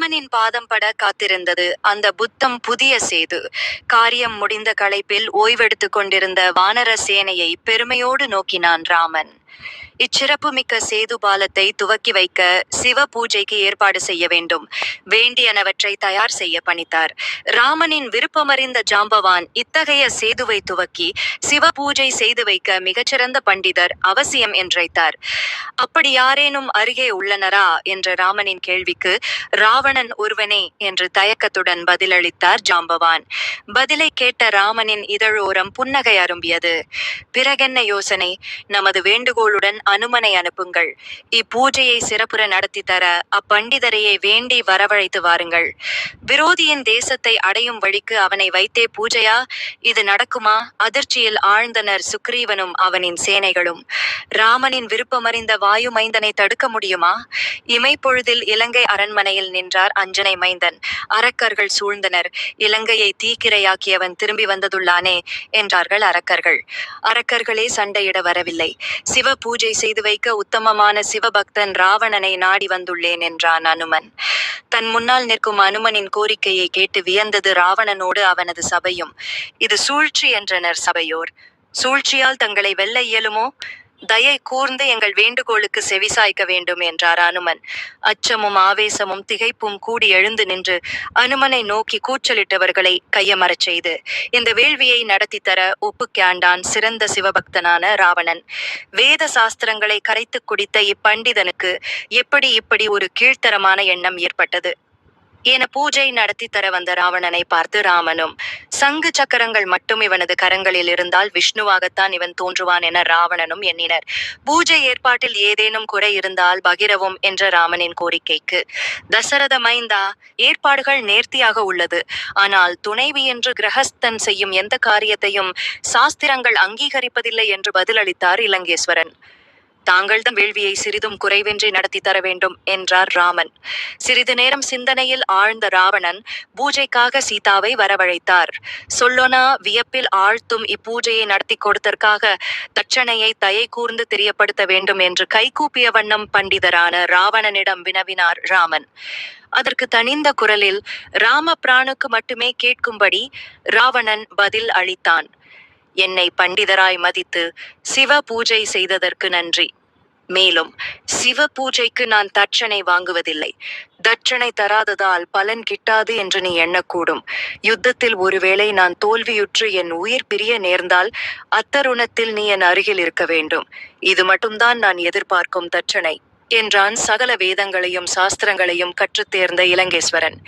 ராமனின் பாதம் பட காத்திருந்தது. அந்த புத்தம் புதிய சேது. காரியம் முடிந்த களைப்பில் ஓய்வெடுத்துக் கொண்டிருந்த வானர சேனையை பெருமையோடு நோக்கினான் ராமன். இச்சிறப்புமிக்க சேது பாலத்தை துவக்கி வைக்க சிவ பூஜைக்கு ஏற்பாடு செய்ய வேண்டும். வேண்டியனவற்றை தயார் செய்ய பணித்தார். ராமனின் விருப்பமறிந்த ஜாம்பவான் இத்தகைய சேதுவை துவக்கி சிவ பூஜை செய்து வைக்க மிகச்சிறந்த பண்டிதர் அவசியம் என்றைத்தார் அப்படி யாரேனும் அருகே உள்ளனரா? என்ற ராமனின் கேள்விக்கு ராவணன் ஒருவனே என்று தயக்கத்துடன் பதிலளித்தார் ஜாம்பவான். பதிலை கேட்ட ராமனின் இதழோரம் புன்னகை அரும்பியது. பிறகென்ன யோசனை? நமது வேண்டுகோள் வேண்டுகோளுடன் அனுமனை அனுப்புங்கள். இப்பூஜையை சிறப்புற நடத்தி தர அப்பண்டிதரையே வேண்டி வரவழைத்து வாருங்கள். விரோதியின் தேசத்தை அடையும் வழிக்கு அவனை வைத்தே பூஜையா? இது நடக்குமா? அதிர்ச்சியில் ஆழ்ந்தனர் சுக்ரீவனும் அவனின் சேனைகளும். ராமனின் விருப்பமறிந்த வாயு மைந்தனை தடுக்க முடியுமா? இமைப்பொழுதில் இலங்கை அரண்மனையில் நின்றார் அஞ்சனை மைந்தன். அரக்கர்கள் சூழ்ந்தனர். இலங்கையை தீக்கிரையாக்கியவன் திரும்பி வந்ததுள்ளானே? என்றார்கள் அரக்கர்கள். அரக்கர்களே சண்டையிட வரவில்லை. சிவ பூஜை செய்து வைக்க உத்தமமான சிவபக்தன் ராவணனை நாடி வந்துள்ளேன் என்றான் அனுமன். தன் முன்னால் நிற்கும் அனுமனின் கோரிக்கையை கேட்டு வியந்தது ராவணனோடு அவனது சபையும். இது சூழ்ச்சி என்றனர் சபையோர். சூழ்ச்சியால் தங்களை வெல்ல இயலுமோ? தயை கூர்ந்து எங்கள் வேண்டுகோளுக்கு செவிசாய்க்க வேண்டும் என்றார் அனுமன். அச்சமும் ஆவேசமும் திகைப்பும் கூடி எழுந்து நின்று அனுமனை நோக்கி கூச்சலிட்டவர்களை கையமரச் செய்து இந்த வேள்வியை நடத்தி தர ஒப்புக்காண்டான் சிறந்த சிவபக்தனான ராவணன். வேத சாஸ்திரங்களை கரைத்துக் குடித்த இப்பண்டிதனுக்கு எப்படி இப்படி ஒரு கீழ்த்தரமான எண்ணம் ஏற்பட்டது? என பூஜை நடத்தி தர வந்த ராவணனை பார்த்து ராமனும் சங்கு சக்கரங்கள் மட்டும் இவனது கரங்களில் இருந்தால் விஷ்ணுவாகத்தான் இவன் தோன்றுவான் என ராவணனும் எண்ணினர். பூஜை ஏற்பாட்டில் ஏதேனும் குறை இருந்தால் பகிரவும் என்ற ராமனின் கோரிக்கைக்கு. தசரத மைந்தா ஏற்பாடுகள் நேர்த்தியாக உள்ளது. ஆனால் துணைவி என்று கிரகஸ்தன் செய்யும் எந்த காரியத்தையும் சாஸ்திரங்கள் அங்கீகரிப்பதில்லை என்று பதிலளித்தார் இலங்கேஸ்வரன் தாங்கள்தான் வேள்வியை சிறிதும் குறைவின்றி நடத்தி தர வேண்டும் என்றார் ராமன். சிறிது நேரம் சிந்தனையில் ஆழ்ந்த ராவணன் பூஜைக்காக சீதாவை வரவழைத்தார். சொல்லொனா வியப்பில் ஆழ்த்தும் இப்பூஜையை நடத்தி கொடுத்தற்காக தட்சணையை தயை கூர்ந்து தெரியப்படுத்த வேண்டும் என்று கைகூப்பிய வண்ணம் பண்டிதரான ராவணனிடம் வினவினார் ராமன். அதற்கு தனிந்த குரலில் ராம பிராணுக்கு மட்டுமே கேட்கும்படி ராவணன் பதில் அளித்தான். என்னை பண்டிதராய் மதித்து சிவ பூஜை செய்ததற்கு நன்றி. மேலும் சிவ பூஜைக்கு நான் தட்சணை வாங்குவதில்லை. தட்சணை தராததால் பலன் கிட்டாது என்று நீ எண்ணக்கூடும். யுத்தத்தில் ஒருவேளை நான் தோல்வியுற்று என் உயிர் பிரிய நேர்ந்தால் அத்தருணத்தில் நீ என் அருகில் இருக்க வேண்டும். இது மட்டும்தான் நான் எதிர்பார்க்கும் தட்சணை என்றான் சகல வேதங்களையும் சாஸ்திரங்களையும் கற்றுத் தேர்ந்த இலங்கேஸ்வரன்